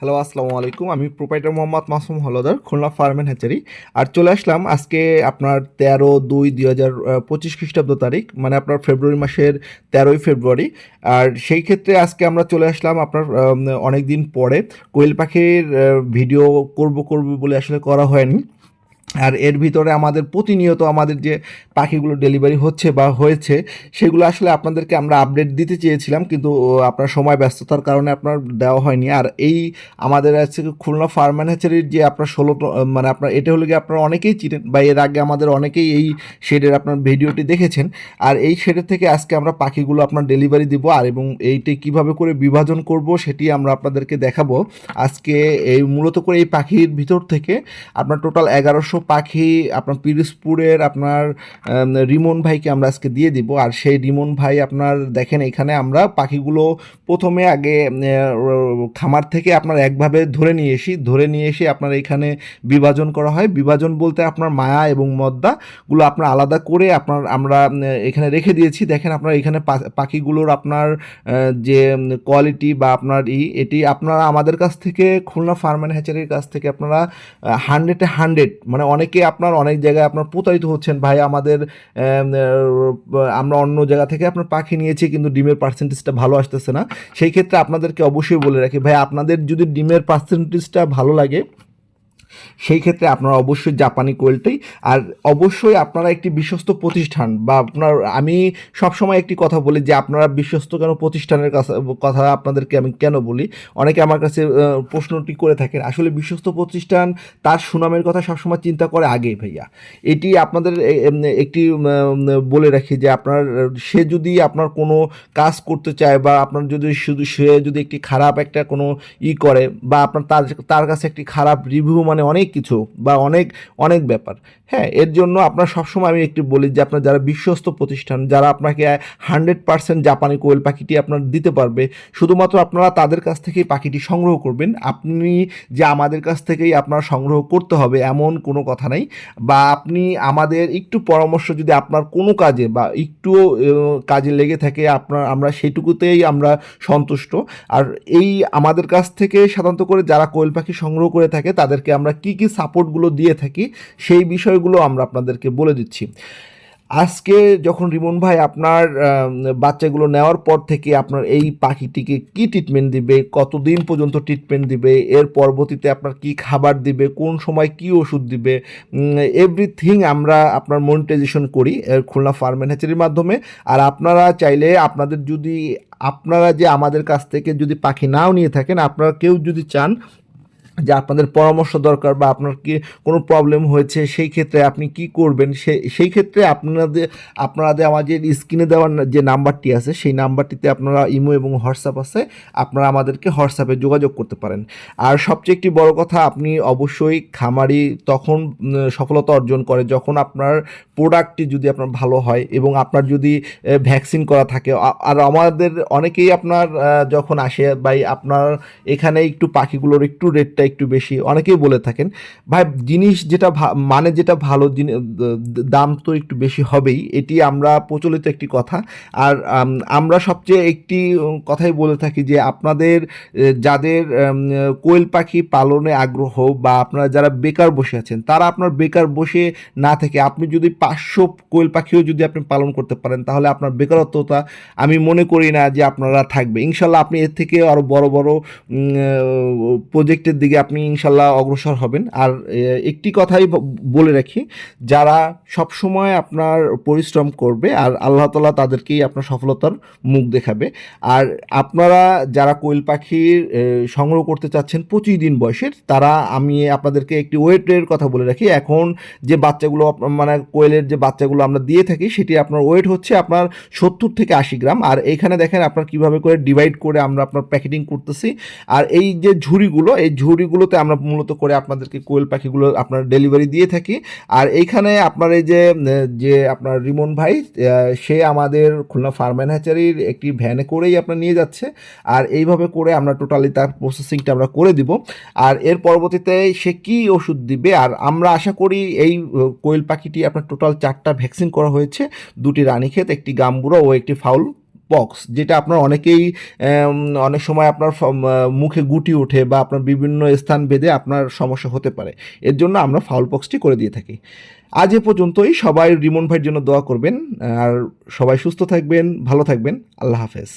Hello আসসালামু আলাইকুম আমি proprietor Mohammad Masum Haldar, Khulna farm and hatchery. আর চলে আসলাম আজকে আপনার তেরো দুই দুই হাজার পঁচিশ খ্রিস্টাব্দ তারিখ মানে আপনার ফেব্রুয়ারি মাসের তেরোই ফেব্রুয়ারি। আর সেই ক্ষেত্রে আজকে আমরা চলে আসলাম আপনার অনেক দিন পরে। কোয়েল পাখির ভিডিও করব করব বলে আসলে করা হয়নি। আর এর ভিতরে আমাদের প্রতিনিয়ত আমাদের যে পাখিগুলো ডেলিভারি হচ্ছে বা হয়েছে, সেগুলো আসলে আপনাদেরকে আমরা আপডেট দিতে চেয়েছিলাম, কিন্তু আপনার সময় ব্যস্ততার কারণে আপনার দেওয়া হয়নি। আর এই আমাদের আছে খুলনা ফার্ম ম্যানেজারির যে আপনার ষোলো মানে আপনার, এটা হলো গিয়ে আপনারা অনেকেই চিনেন বা এর আগে আমাদের অনেকেই এই শেডের আপনার ভিডিওটি দেখেছেন। আর এই শেডের থেকে আজকে আমরা পাখিগুলো আপনার ডেলিভারি দিব আর এবং এইটি কীভাবে করে বিভাজন করব সেটি আমরা আপনাদেরকে দেখাবো। আজকে এই, মূলত করে এই পাখির ভিতর থেকে আপনার টোটাল এগারোশো পাখি, আপনার পিরিসপুরের আপনার রিমন ভাইকে আমরা আজকে দিয়ে দিব। আর সেই রিমন ভাই আপনার দেখেন এখানে আমরা পাখিগুলো প্রথমে আগে খামার থেকে আপনার একভাবে ধরে নিয়ে এসি। ধরে নিয়ে এসে আপনার এখানে বিভাজন করা হয়। বিভাজন বলতে আপনার মায়া এবং মদ্দাগুলো আপনার আলাদা করে আপনার আমরা এখানে রেখে দিয়েছি। দেখেন আপনার এখানে পাখিগুলোর আপনার যে কোয়ালিটি বা আপনার ই, এটি আপনারা আমাদের কাছ থেকে, খুলনা ফার্ম অ্যান্ড হ্যাচারির কাছ থেকে আপনারা হান্ড্রেডে হান্ড্রেড মানে অনেকে আপনার অনেক জায়গায় আপনার প্রতারিত হচ্ছেন, ভাই, আমাদের আমরা অন্য জায়গা থেকে আপনার পাখি নিয়েছি, কিন্তু ডিমের পার্সেন্টেজটা ভালো আসতেছে না। সেই ক্ষেত্রে আপনাদেরকে অবশ্যই বলে রাখি, ভাই, আপনাদের যদি ডিমের পার্সেন্টেজটা ভালো লাগে সেই ক্ষেত্রে আপনারা অবশ্যই জাপানি কোয়েলটাই, আর অবশ্যই আপনারা একটি বিশ্বস্ত প্রতিষ্ঠান, বা আপনার, আমি সবসময় একটি কথা বলি যে আপনারা বিশ্বস্ত কেন প্রতিষ্ঠানের কথা আপনাদেরকে আমি কেন বলি? অনেকে আমার কাছে প্রশ্নটি করে থাকেন, আসলে বিশ্বস্ত প্রতিষ্ঠান তার সুনামের কথা সবসময় চিন্তা করে আগে ভাইয়া। এটি আপনাদের একটি বলে রাখি যে আপনার, সে যদি আপনার কোনো কাজ করতে চায়, বা আপনার যদি শুধু, সে যদি একটি খারাপ একটা কোনো ই করে, বা আপনার তার তার কাছে একটি খারাপ রিভিউ মানে অনেক কিছু বা অনেক অনেক ব্যাপার। হ্যাঁ এর জন্য আপনার সবসময় আমি একটি বলি যে আপনার যারা বিশ্বস্ত প্রতিষ্ঠান, যারা আপনাকে হান্ড্রেড পার্সেন্ট জাপানি কোয়েল পাখিটি আপনার দিতে পারবে, শুধুমাত্র আপনারা তাদের কাছ থেকেই পাখিটি সংগ্রহ করবেন। আপনি যে আমাদের কাছ থেকেই আপনার সংগ্রহ করতে হবে এমন কোনো কথা নাই বা আপনি আমাদের একটু পরামর্শ যদি আপনার কোনো কাজে বা একটু কাজে লেগে থাকে আপনার, আমরা সেটুকুতেই আমরা সন্তুষ্ট। আর এই আমাদের কাছ থেকে সাধারণত করে যারা কোয়েল পাখি সংগ্রহ করে থাকে তাদেরকে আমরা কি কি সাপোর্টগুলো দিয়ে থাকি সেই বিষয়গুলো আমরা আপনাদেরকে বলে দিচ্ছি। আজকে যখন রিমন ভাই আপনার বাচ্চাগুলো নেওয়ার পর থেকে আপনার এই পাখিটিকে কি ট্রিটমেন্ট দিবে, কতদিন পর্যন্ত ট্রিটমেন্ট দিবে, এর পরবর্তীতে আপনার কি খাবার দিবে, কোন সময় কি ওষুধ দিবে এভরিথিং আমরা আপনার মনিটাইজেশন করি খুলনা ফার্ম হ্যাচারির মাধ্যমে। আর আপনারা চাইলে আপনাদের যদি, আপনারা যে আমাদের কাছ থেকে যদি পাখি নাও নিয়ে থাকেন, আপনারা কেউ যদি চান যে আপনাদের পরামর্শ দরকার বা আপনার কি কোনো প্রবলেম হয়েছে, সেই ক্ষেত্রে আপনি কি করবেন? সে, সেই ক্ষেত্রে আপনাদের আপনাদের আমাদের স্ক্রিনে দেওয়ার যে নাম্বারটি আছে, সেই নাম্বারটিতে আপনারা ইমো এবং হোয়াটসঅ্যাপ আছে, আপনারা আমাদেরকে হোয়াটসঅ্যাপে যোগাযোগ করতে পারেন। আর সবচেয়ে একটি বড় কথা, আপনি অবশ্যই খামারি তখন সফলতা অর্জন করে যখন আপনার প্রোডাক্টটি যদি আপনার ভালো হয় এবং আপনার যদি ভ্যাকসিন করা থাকে। আর আমাদের অনেকেই আপনার যখন আসে, ভাই আপনার এখানে একটু পাখিগুলোর একটু রেটটা একটু বেশি, অনেকেই বলে থাকেন, ভাই, জিনিস যেটা মানে যেটা ভালো দাম তো একটু বেশি হবেই। এটি আমরা প্রচলিত একটি কথা। আর আমরা সবচেয়ে একটি কথাই বলে থাকি যে, আপনাদের যাদের কোয়েল পাখি পালনে আগ্রহ বা আপনারা যারা বেকার বসে আছেন, তারা আপনার বেকার বসে না থেকে, আপনি যদি পাঁচশো কোয়েল পাখিও যদি আপনি পালন করতে পারেন, তাহলে আপনার বেকারত্বতা আমি মনে করি না যে আপনারা থাকবে। ইনশাল্লাহ আপনি এর থেকে আরও বড় বড় প্রজেক্টের দিকে আপনি ইনশাল্লাহ অগ্রসর হবেন। আর একটি কথাই বলে রাখি, যারা সব সময় আপনার পরিশ্রম করবে আর আল্লাহ তালা তাদেরকেই আপনার সফলতার মুখ দেখাবে। আর আপনারা যারা কোয়েল পাখির সংগ্রহ করতে চাচ্ছেন পঁচিশ দিন বয়সের, তারা আমি আপনাদেরকে একটি ওয়েটের কথা বলে রাখি। এখন যে বাচ্চাগুলো মানে কোয়েলের যে বাচ্চাগুলো আমরা দিয়ে থাকি, সেটি আপনার ওয়েট হচ্ছে আপনার সত্তর থেকে আশি গ্রাম। আর এইখানে দেখেন আপনার কীভাবে করে ডিভাইড করে আমরা আপনার প্যাকেটিং করতেছি। আর এই যে ঝুড়িগুলো, এই ঝুড়িগুলোতে আমরা মূলত করে আপনাদেরকে কোয়েল পাখিগুলো আপনার ডেলিভারি দিয়ে থাকি। আর এইখানে আপনার এই যে যে আপনার রিমন ভাই সে আমাদের খুলনা ফার্ম হ্যাচারির একটি ভ্যানে করেই আপনার নিয়ে যাচ্ছে। আর এইভাবে করে আমরা টোটালি তার প্রসেসিংটা আমরা করে দিব। আর এর পরবর্তীতে সে কি ওষুধ দিবে? আর আমরা আশা করি এই কোয়েল পাখিটি আপনার টোটাল চারটা ভ্যাকসিন করা হয়েছে। দুটি রানীক্ষেত, একটি গাম্বুরা ও একটি ফাউল। পক্স যেটা আপনার অনেকেই অনেক সময় আপনার মুখে গুটি ওঠে বা আপনার বিভিন্ন স্থান ভেদে আপনার সমস্যা হতে পারে। এর জন্য আমরা ফাউল পক্সটি করে দিয়ে থাকি। আজ এ পর্যন্তই। সবাই রিমন ভাইয়ের জন্য দোয়া করবেন। আর সবাই সুস্থ থাকবেন, ভালো থাকবেন। আল্লাহ হাফেজ।